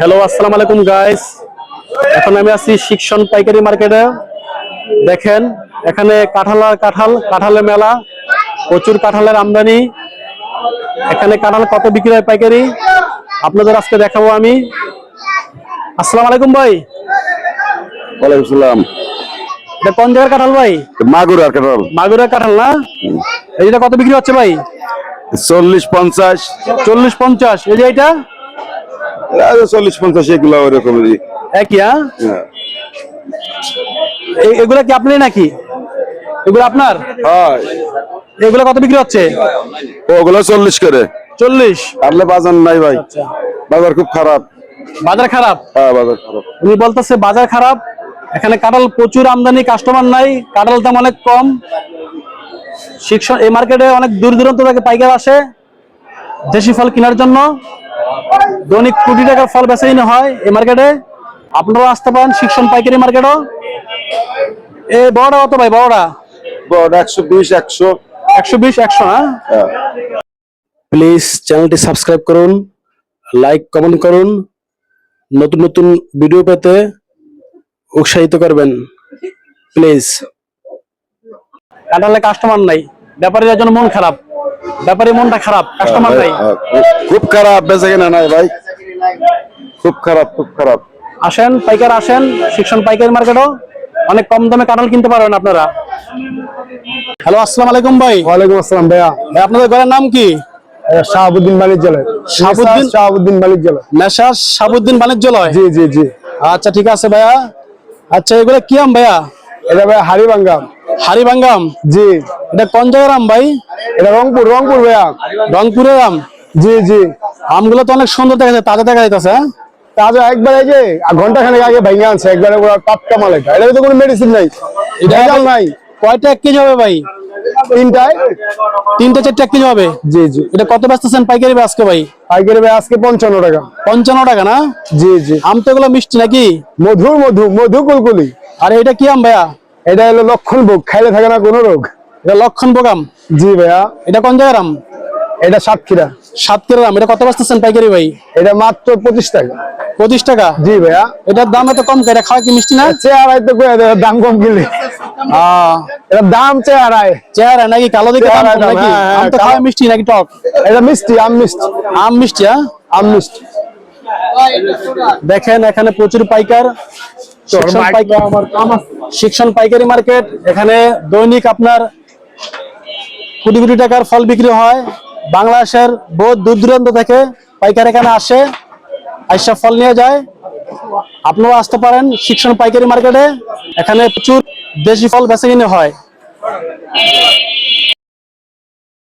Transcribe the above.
Hello আসসালামু আলাইকুম guys এখন আমি আছি শিক্ষণ পাইকারি মার্কেটে। দেখেন এখানে কাঁঠাল আর কাঁঠাল কাঁঠালের মেলা প্রচুর কাঁঠালের আমদানি। এখানে কাঁঠাল কত বিক্রি হয় পাইকারি? আপনাদের আজকে দেখাবো আমি। আসসালাম আলাইকুম ভাই। ওয়ালাইকুম সালাম। এটা কোন জায়গার কাঁঠাল ভাই? মাগুর আর কাঁঠাল। মাগুরের কাঁঠাল না? এইটা কত বিক্রি হচ্ছে ভাই? চল্লিশ পঞ্চাশ। চল্লিশ পঞ্চাশ। এই যে এটা চল্লিশ পঞ্চাশ এগুলো ওরকমই একই হ্যাঁ? হ্যাঁ। এগুলা কি আপনি নাকি? এগুলো আপনার? এগুলো কত বিক্রি হচ্ছে? ওগুলো চল্লিশ করে। চল্লিশ। পারলে বাজার নাই ভাই। আচ্ছা। বাজার খুব খারাপ। বাজার খারাপ? হ্যাঁ বাজার খারাপ। উনি বলতেছে বাজার খারাপ। এখানে কাঁঠাল প্রচুর আমদানি কাস্টমার নাই কাঁঠাল দাম অনেক কম। শিক্ষণ এই মার্কেটে অনেক দূর দূরান্ত থেকে পাইকার আসে। দেশি ফল কেনার জন্য। দৈনিক কোটি টাকার ফল বেচা কিনা হয় এই মার্কেটে। আপনারাও আসতে পারেন শিক্ষণ পাইকারি মার্কেটও। এই বড়টা কত ভাই বড়টা? বড় একশো বিশ একশো। একশো বিশ একশো হ্যাঁ? প্লিজ চ্যানেলটি সাবস্ক্রাইব করুন লাইক কমেন্ট করুন। নতুন নতুন ভিডিও পেতে উৎসাহিত করবেন। প্লিজ কাটালে কাস্টমার নাই ব্যাপারীর জন্য মন খারাপ ব্যাপারী মনটা খারাপ কাস্টমার নাই। হ্যাঁ, খুব খারাপ বেঁচে কিনা নাই ভাই। খুব খারাপ খুব খারাপ। আসেন পাইকার আসেন শিক্ষণ পাইকারি মার্কেটও। অনেক কম দামে কাঁঠাল কিনতে পারবেন আপনারা। হ্যালো আসসালাম আলাইকুম ভাই। ওয়ালাইকুম আসসালাম ভাইয়া। ভাই আপনাদের ঘরের নাম কি? শাহাবুদ্দিন বাণিজ্যালয় শাহাবুদ্দিন? শাহাবুদ্দিন বাণিজ্যালয় মেসার সাবুদ্দিন বাণিজ্যালয় জি জি জি। আচ্ছা ঠিক আছে ভাইয়া। আচ্ছা এগুলো কি আম ভাইয়া? এটা ভাই হারিবাঙ্গাম হারিবাঙ্গাম? জি। এটা কোন জায়গার আম ভাই? এটা রংপুর রংপুর ভাইয়া। রংপুরের আম? জি জি। আমগুলো তো অনেক সুন্দর দেখা যায় তাজা দেখা যাইতেছে হ্যাঁ? তাজা একবার এই যে ঘণ্টা খানেক আগে ভেঙে আনছে একবারে পুরো টাটকা মাল এটা। এটা তো কোনো মেডিসিন নাই। এটা নাই। কয়টা এক কেজি হবে ভাই? তিনটায়? তিনটা চারটা এক কেজি হবে? জি জি। এটা কত বেচতেছেন পাইকারি আজকে ভাই? পাইকারি ভাই আজকে পঞ্চান্ন টাকা। পঞ্চান্ন টাকা না? জি জি। আম তো এগুলো মিষ্টি নাকি? মধু মধু মধু কুলকুলি। আর এটা কি আম ভাইয়া? এটা হলো লক্ষণ ভোগ খাইলে থাকে না কোনো রোগ। এটা লক্ষণ বোগাম জি ভাইয়া। এটা কোন জায়গার আম? এটা সাতক্ষীরা। সাতক্ষীরার আম। এটা কত বেচতেছেন পাইকারি ভাই? এটা মাত্র পঁচিশ টাকা। পঁচিশ টাকা? জি ভাইয়া। এটার দাম এত কম এটা খাওয়া কি মিষ্টি না? চেহারায় তো দাম কম কিনলে। আহ, এটা দাম চেহারায়। চেহারা নাকি কালো দিকে নাকি? হ্যাঁ, হ্যাঁ, আম তো খাওয়া মিষ্টি নাকি টক? এটা মিষ্টি আম মিষ্টি। আম মিষ্টি হ্যাঁ? আম মিষ্টি। দেখেন এখানে প্রচুর পাইকার। শিক্ষণ পাইকারি মার্কেট এখানে দৈনিক আপনার কোটি কোটি টাকার ফল বিক্রি হয়। বাংলাদেশের বহু দূর দূরান্ত থেকে পাইকার এখানে আসে আইসা ফল নিয়ে যায়। আপনারাও আসতে পারেন শিক্ষণ পাইকারি মার্কেটে এখানে প্রচুর দেশি ফল বেচে কিনে হয়।